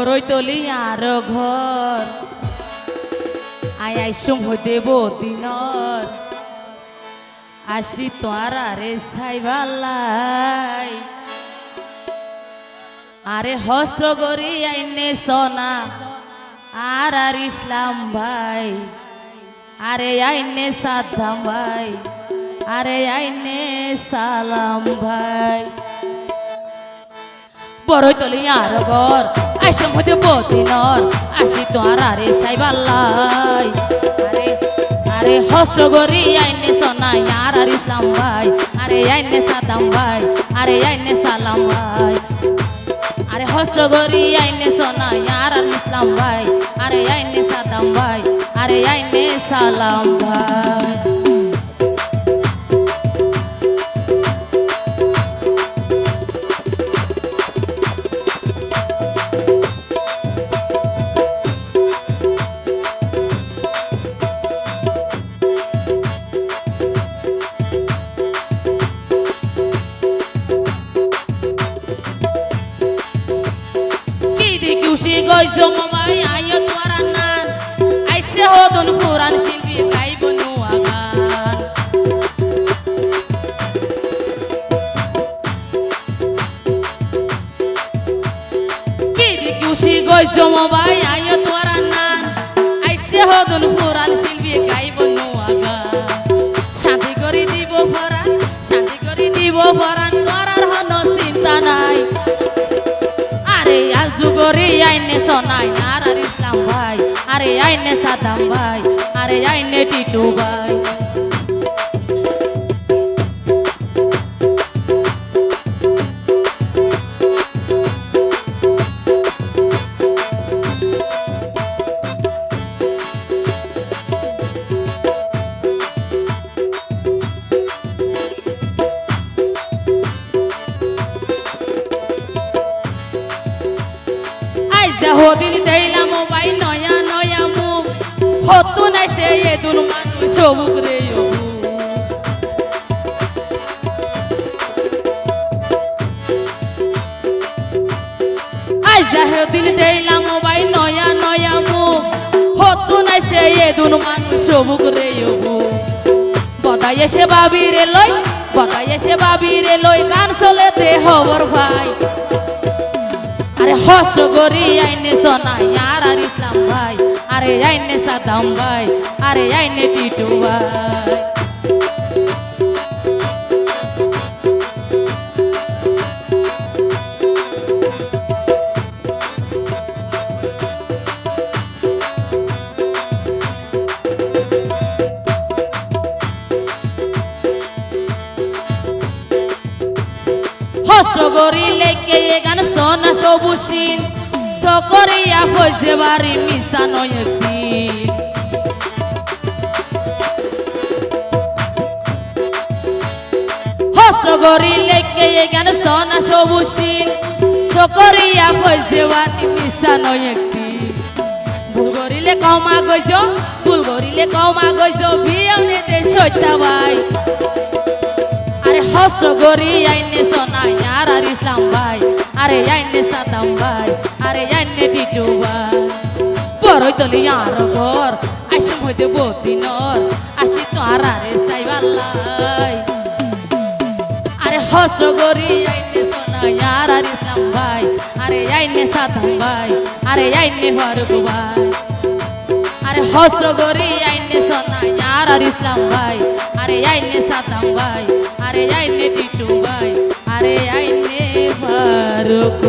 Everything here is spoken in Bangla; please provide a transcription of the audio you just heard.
বড়ই তলি আর ঘর আই আইসুম হইতে দিনর আসি তোর আরে সাইবালাই আরে হস্ত গরি আইনে সোনা আর আর ইসলাম ভাই। আরে আইনে সাদ্দাম ভাই। আরে আইনে সালাম ভাই। বড়ই তলি আর ঘর আইসম হইতে বদিনর আসি তোর আরে সাইবাল্লাই। আরে আরে, হস্ত গরি আইনে সোনা আর আর ইসলাম ভাই। আরে, আইনে সাদাম ভাই, আরে, আইনে সালাম ভাই। আরে, হস্ত গরি আইনে সোনা আর আর ইসলাম ভাই। আরে, আইনে সাদাম ভাই, আরে, আইনে সালাম ভাই। কুশি গইজ মামাই আইও আইসে হদন ফুরান শিল্পী গাইব নুয়া গান কিদি কুশি গইজ মামাই আইও তোর নান আইসে হদন ফুরান শিল্পী গাইব নুয়া শান্তি করে দিব ফরান শান্তি করে দিব ফরান, করার হন চিন্তা নাই। আরে আইনে সাদাম ভাই আরে আইনে টিটু ভাই। আইজা হদিন দেইলাম হতো না সে এদুন মানুষ সবুক রে হদিন দেইলাম মোবাই নয়া নয়া মুখ হতো না সে এদুন মানুষ সবুক রে অবু। বদাই এসে বাবি রে লই বদাই এসে বাবি রে লই গান চলে দে হবর ভাই আরে হস্ত গরি আইনে সোনাই আরে আইনে সাদাম ভাই আরে আইনে টিটু ভাই। গরি লেকে এ গান সোনা সবুসিন সকরিয়া ফজে বাড়ি মিশা নয় একদিন হস্ত গরি লেকে এ গান সোনা সবুসিন সকরিয়া ফজে বাড়ি মিশা নয় একদিন ভুল করিলে কমা গইছ ভুল করিলে কমা গইছ বিয়াউনে দে সইতা ভাই আরে হস্ত গরি আইনে আর আর ইসলাম ভাই আরে আইনে সাদাম ভাই আইনে টিটু ভাই বড়ই তলি আর ঘর আইসম হইতে বসিনর আসি তো আর আরে সাইবাল্লাই আরে হস্ত গরি আইনে সোনাই, আর আর ইসলাম ভাই। আরে আইনে সাদাম ভাই, আরে আইনে ফারুক ভাই। আরে হস্ত্র গরি আইনে সোনাই, আর আর ইসলাম ভাই। আরে আইনে সাদাম ভাই, আরে আইনে টিটু ভাই। আরে আইনে ফারুক